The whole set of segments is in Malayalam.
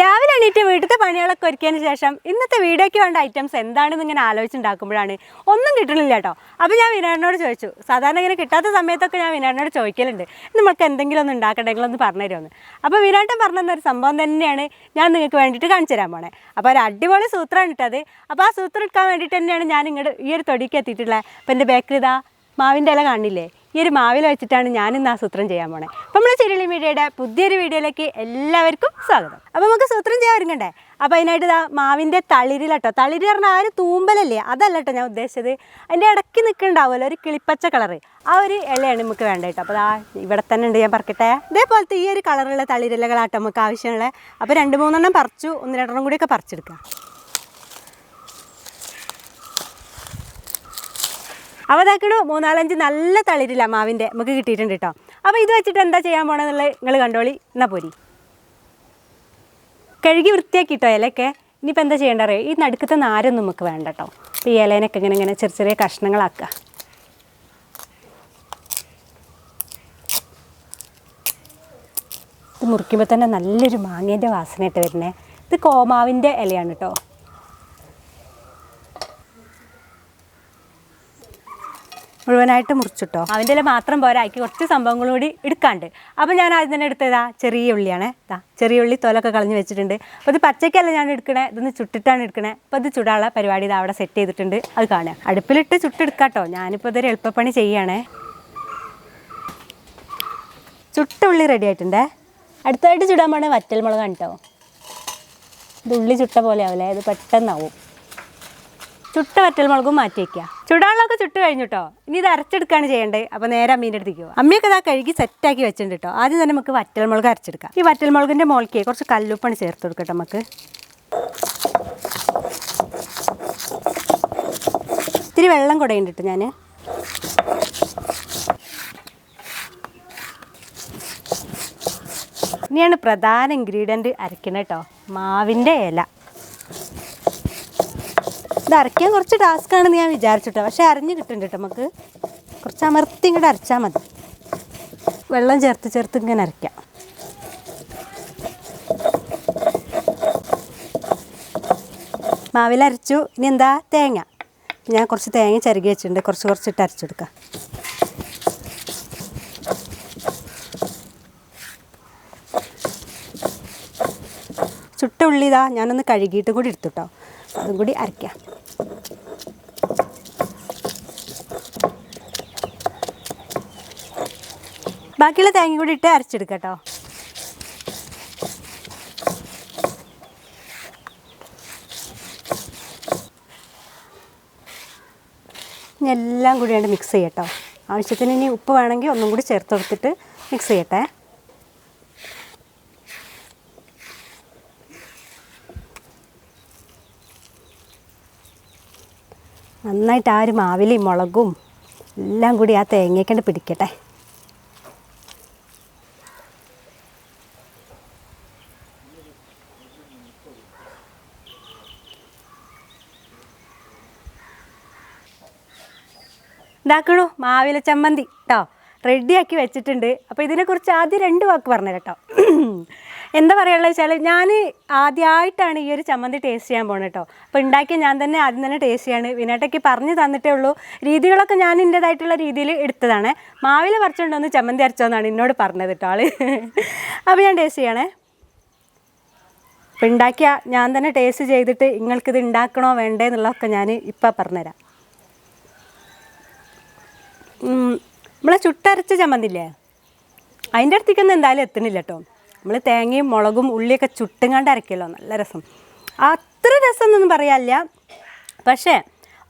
രാവിലെ എണീറ്റ് വീട്ടിലത്തെ പണികളൊക്കെ ഒരുക്കിയതിന് ശേഷം ഇന്നത്തെ വീഡിയോയ്ക്ക് വേണ്ട ഐറ്റംസ് എന്താണെന്ന് ഇങ്ങനെ ആലോചിച്ചുണ്ടാക്കുമ്പോഴാണ്. ഒന്നും കിട്ടണില്ല കേട്ടോ. അപ്പോൾ ഞാൻ വിനാടിനോട് ചോദിച്ചു. സാധാരണ ഇങ്ങനെ കിട്ടാത്ത സമയത്തൊക്കെ ഞാൻ വിനാടിനോട് ചോദിക്കലുണ്ട്. നമുക്ക് എന്തെങ്കിലും ഒന്ന് ഉണ്ടാക്കണ്ടെങ്കിൽ ഒന്ന് പറഞ്ഞു തരുമെന്ന് അപ്പോൾ വിനാട്ടൻ പറഞ്ഞ ഒരു സംഭവം തന്നെയാണ് ഞാൻ നിങ്ങൾക്ക് വേണ്ടിയിട്ട് കാണിച്ചു തരാൻ പോണേ. അപ്പോൾ ഒരു അടിപൊളി സൂത്രമാണ് ഇട്ടത്. അപ്പോൾ ആ സൂത്രം എടുക്കാൻ വേണ്ടിയിട്ട് തന്നെയാണ് ഞാൻ ഇങ്ങോട്ട് ഈ ഒരു തൊടിക്ക് എത്തിയിട്ടുള്ളത്. അപ്പോൾ എന്റെ ബേക്കറി ഇതാ മാവിന്റെ ഇല കാണില്ലേ? ഈ ഒരു മാവിൽ വെച്ചിട്ടാണ് ഞാനിന്ന് ഇന്ന് ആ സൂത്രം ചെയ്യാൻ പോണേ. അപ്പം നമ്മൾ ചെറിയ മീഡിയയുടെ പുതിയൊരു വീഡിയോയിലേക്ക് എല്ലാവർക്കും സ്വാഗതം. അപ്പോൾ നമുക്ക് സൂത്രം ചെയ്യാൻ ഒരുങ്ങണ്ടേ? അപ്പോൾ അതിനായിട്ട് ഇതാ മാവിന്റെ തളിരിലട്ടോ. തളിര് പറഞ്ഞാൽ ആ ഒരു തൂമ്പലല്ലേ? അതല്ല കേട്ടോ ഞാൻ ഉദ്ദേശിച്ചത്. അതിന്റെ ഇടയ്ക്ക് നിൽക്കുന്നുണ്ടാവുമല്ലോ ഒരു കിളിപ്പച്ച കളറ് ആ ഒരു ഇലയാണ് നമുക്ക് വേണ്ട കേട്ടോ. അപ്പോൾ ദാ ഇവിടെ തന്നെ ഉണ്ട് ഞാൻ പറക്കട്ടെ. ഇതേപോലത്തെ ഈ ഒരു കളറുള്ള തളിരിലകളാട്ടോ നമുക്ക് ആവശ്യമുള്ളത് അപ്പോൾ രണ്ട് മൂന്നെണ്ണം പറിച്ചു ഒന്ന് രണ്ടെണ്ണം കൂടിയൊക്കെ പറിച്ചെടുക്കാം. അപ്പോൾ മൂന്നാലഞ്ച് നല്ല തളിരില്ല മാവിന്റെ നമുക്ക് കിട്ടിയിട്ടുണ്ട് കേട്ടോ അപ്പോൾ ഇത് വെച്ചിട്ട് എന്താ ചെയ്യാൻ പോകണമെന്നുള്ളത് നിങ്ങൾ കണ്ടോളി. എന്നാൽ പോരി. കഴുകി വൃത്തിയാക്കി കേട്ടോ ഇലയൊക്കെ. ഇനിയിപ്പോൾ എന്താ ചെയ്യേണ്ട അറിയോ? ഈ നടുക്കത്തെ നാരൊന്നും നമുക്ക് വേണ്ട കേട്ടോ അപ്പോൾ ഈ ഇലേനൊക്കെ ഇങ്ങനെ ഇങ്ങനെ ചെറിയ ചെറിയ കഷ്ണങ്ങളാക്കുക. ഇത് മുറിക്കുമ്പോൾ തന്നെ നല്ലൊരു മാങ്ങേന്റെ വാസനയായിട്ട് വരുന്നത് ഇത് കോമാവിന്റെ ഇലയാണ് കേട്ടോ മുഴുവനായിട്ട് മുറിച്ചിട്ടോ? അവന്റെ ഇല മാത്രം പോരാ. അതിക്ക് കുറച്ച് സംഭവങ്ങൾ കൂടി എടുക്കാണ്ട്. അപ്പോൾ ഞാൻ ആദ്യം തന്നെ എടുത്തതാ ചെറിയ ഉള്ളിയാണ്. ഇതാ ചെറിയ ഉള്ളി തോലൊക്കെ കളഞ്ഞ് വെച്ചിട്ടുണ്ട്. അപ്പോൾ ഇത് പച്ചക്കല്ല ഞാൻ എടുക്കണേ. ഇതൊന്ന് ചുട്ടിട്ടാണ് എടുക്കണേ. അപ്പോൾ ഇത് ചുടാനുള്ള പരിപാടി ഇത് അവിടെ സെറ്റ് ചെയ്തിട്ടുണ്ട്. അത് കാണുക. അടുപ്പിലിട്ട് ചുട്ടെടുക്കാട്ടോ. ഞാനിപ്പോൾ ഇതൊരു എളുപ്പപ്പണി ചെയ്യുകയാണേ ചുട്ട ഉള്ളി റെഡി ആയിട്ടുണ്ടേ. അടുത്തായിട്ട് ചുടാൻ പോണേ വറ്റൽ മുളകാണ് കേട്ടോ ഇത് ഉള്ളി ചുട്ട പോലെ ആവില്ലേ ഇത് പെട്ടെന്നാവും. ചുട്ട വറ്റൽ മുളകും മാറ്റി വയ്ക്കുക ചുടാളൊക്കെ ചുട്ട് കഴിഞ്ഞു ഇനി ഇത് അരച്ചെടുക്കുകയാണ് ചെയ്യേണ്ടത് അപ്പോൾ നേരെ അമ്മീന്റെ അടുത്തേക്ക് പോകും അമ്മയൊക്കെ ഇതാ കഴുകി സെറ്റാക്കി വെച്ചിട്ടുണ്ട് കേട്ടോ ആദ്യം തന്നെ നമുക്ക് വറ്റൽമുളക് അരച്ചെടുക്കാം. ഈ വറ്റൽമുളകിന്റെ മുളക്ക് കുറച്ച് കല്ലുപ്പണി ചേർത്ത് കൊടുക്കട്ടെ നമുക്ക്. ഇത്തിരി വെള്ളം കുടയുണ്ട് ഞാൻ ഇനിയാണ് പ്രധാന ഇൻഗ്രീഡിയന്റ് അരക്കണത് കേട്ടോ മാവിന്റെ ഇല. ഇത് അരയ്ക്കാൻ കുറച്ച് ടാസ്ക് ആണെന്ന് ഞാൻ വിചാരിച്ചിട്ടോ. പക്ഷേ അരഞ്ഞ് കിട്ടുന്നുണ്ട് കേട്ടോ നമുക്ക്. കുറച്ച് അമർത്തി ഇങ്ങോട്ട് അരച്ചാൽ മതി. വെള്ളം ചേർത്ത് ചേർത്ത് ഇങ്ങനെ അരയ്ക്കാം. മാവിലരച്ചു ഇനി എന്താ? തേങ്ങ. ഞാൻ കുറച്ച് തേങ്ങ ചരുകി വെച്ചിട്ടുണ്ട്. കുറച്ച് കുറച്ചിട്ട് അരച്ചെടുക്കാം. ചുട്ട ഉള്ളി ഞാനൊന്ന് കഴുകിയിട്ട് കൂടി എടുത്തു കേട്ടോ അതും കൂടി അരയ്ക്കാം. ബാക്കിയുള്ള തേങ്ങ കൂടി ഇട്ട് അരച്ചെടുക്കാം കേട്ടോ. ഇനി എല്ലാം കൂടി വേണ്ട മിക്സ് ചെയ്യട്ടോ ആവശ്യത്തിന് ഇനി ഉപ്പ് വേണമെങ്കിൽ ഒന്നും കൂടി ചേർത്ത് കൊടുത്തിട്ട് മിക്സ് ചെയ്യട്ടെ. നന്നായിട്ട് ആ ഒരു മാവിലയും മുളകും എല്ലാം കൂടി ആ തേങ്ങയ്ക്കണ്ട് പിടിക്കട്ടെ. ഇതാക്കണു മാവില ചമ്മന്തി. കേട്ടോ റെഡിയാക്കി വെച്ചിട്ടുണ്ട്. അപ്പോൾ ഇതിനെക്കുറിച്ച് ആദ്യം രണ്ട് വാക്ക് പറഞ്ഞു കേട്ടോ എന്താ പറയുള്ളത് വെച്ചാൽ ഞാൻ ആദ്യമായിട്ടാണ് ഈ ഒരു ചമ്മന്തി ടേസ്റ്റ് ചെയ്യാൻ പോകുന്നത് കേട്ടോ അപ്പോൾ ഉണ്ടാക്കിയ ഞാൻ തന്നെ ആദ്യം തന്നെ ടേസ്റ്റ് ചെയ്യാണ്. വിനാട്ടയ്ക്ക് പറഞ്ഞു തന്നിട്ടേ ഉള്ളൂ. രീതികളൊക്കെ ഞാൻ എന്റേതായിട്ടുള്ള രീതിയിൽ എടുത്തതാണ്. മാവില പറിച്ചുകൊണ്ടൊന്ന് ചമ്മന്തി അരച്ചോന്നാണ് എന്നോട് പറഞ്ഞത് കേട്ടോ ആൾ. അപ്പോൾ ഞാൻ ടേസ്റ്റ് ചെയ്യണേ. അപ്പോൾ ഉണ്ടാക്കിയ ഞാൻ തന്നെ ടേസ്റ്റ് ചെയ്തിട്ട് നിങ്ങൾക്കിത് ഉണ്ടാക്കണോ വേണ്ടേ എന്നുള്ളതൊക്കെ ഞാൻ ഇപ്പം പറഞ്ഞുതരാം. നമ്മളെ ചുട്ടരച്ച ചമ്മന്തില്ലേ? അതിന്റെ അടുത്തേക്കൊന്നും എന്തായാലും എത്തണില്ല കേട്ടോ നമ്മൾ തേങ്ങയും മുളകും ഉള്ളിയൊക്കെ ചുട്ടുങ്ങാണ്ട് അരക്കല്ലോ നല്ല രസം. അത്ര രസം എന്നൊന്നും പറയാനില്ല. പക്ഷേ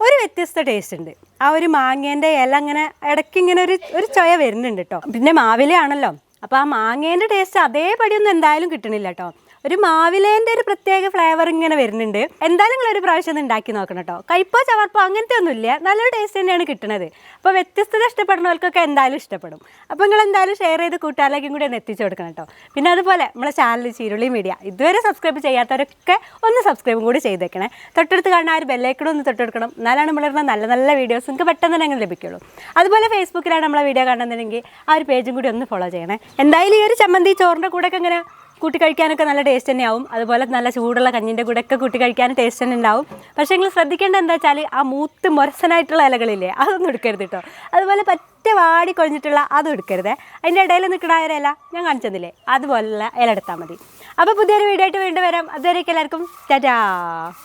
ഒരു വ്യത്യസ്ത ടേസ്റ്റ് ഉണ്ട്. ആ ഒരു മാങ്ങേന്റെ ഇല അങ്ങനെ ഇടയ്ക്ക് ഇങ്ങനെ ഒരു ഒരു ചൊയ വരുന്നുണ്ട് കേട്ടോ പിന്നെ മാവിലയാണല്ലോ. അപ്പോൾ ആ മാങ്ങേന്റെ ടേസ്റ്റ് അതേപടിയൊന്നും എന്തായാലും കിട്ടണില്ല കേട്ടോ ഒരു മാവിലേന്റെ ഒരു പ്രത്യേക ഫ്ലേവർ ഇങ്ങനെ വരുന്നുണ്ട്. എന്തായാലും നിങ്ങൾ ഒരു പ്രാവശ്യം ഒന്ന് ഉണ്ടാക്കി നോക്കണം കേട്ടോ കയ്പോ ചവർപ്പോ അങ്ങനത്തെ ഒന്നുമില്ല നല്ലൊരു ടേസ്റ്റ് തന്നെയാണ് കിട്ടുന്നത് അപ്പോൾ വ്യത്യസ്തത ഇഷ്ടപ്പെടുന്നവർക്കൊക്കെ എന്തായാലും ഇഷ്ടപ്പെടും. അപ്പോൾ നിങ്ങൾ എന്തായാലും ഷെയർ ചെയ്ത് കൂട്ടുകാരിലേക്കും കൂടി ഒന്ന് എത്തിച്ചു കൊടുക്കണം കേട്ടോ പിന്നെ അതുപോലെ നമ്മളെ ചാനൽ ചീരുളി മീഡിയ ഇതുവരെ സബ്സ്ക്രൈബ് ചെയ്യാത്തവരൊക്കെ ഒന്ന് സബ്സ്ക്രൈബും കൂടി ചെയ്തേക്കണേ. തൊട്ടടുത്ത് കാണുന്ന ആ ഒരു ബെല്ലൈക്കണും ഒന്ന് തൊട്ടെടുക്കണം എന്നാലാണ് നമ്മളിരുന്ന നല്ല നല്ല വീഡിയോസ് നിങ്ങൾക്ക് പെട്ടെന്ന് തന്നെ ലഭിക്കുള്ളൂ. അതുപോലെ ഫേസ്ബുക്കിലാണ് നമ്മളെ വീഡിയോ കാണുന്നുണ്ടെങ്കിൽ ആ ഒരു പേജും കൂടി ഒന്ന് ഫോളോ ചെയ്യണേ. എന്തായാലും ഈ ഒരു ചമ്മന്തി ചോറിന്റെ കൂടെയൊക്കെ ഇങ്ങനെ കൂട്ടി കഴിക്കാനൊക്കെ നല്ല ടേസ്റ്റ് തന്നെയാവും. അതുപോലെ നല്ല ചൂടുള്ള കഞ്ഞിന്റെ കൂടെ ഒക്കെ കൂട്ടി കഴിക്കാൻ ടേസ്റ്റ് തന്നെ ഉണ്ടാവും. പക്ഷേ നിങ്ങൾ ശ്രദ്ധിക്കേണ്ടത് എന്താ വെച്ചാൽ ആ മൂത്ത് മൊരസനായിട്ടുള്ള ഇലകളില്ലേ അതൊന്നും എടുക്കരുത് കേട്ടോ അതുപോലെ പറ്റ വാടി കൊഴിഞ്ഞിട്ടുള്ള അതും എടുക്കരുത്. അതിന്റെ ഇടയിൽ നിൽക്കുന്ന ഇല ഞാൻ കാണിച്ചു തന്നില്ലേ അതുപോലുള്ള ഇല എടുത്താൽ മതി. അപ്പോൾ പുതിയൊരു വീഡിയോ ആയിട്ട് വീണ്ടും വരാം. അതുവരേക്കും എല്ലാവർക്കും. ടാറ്റാ.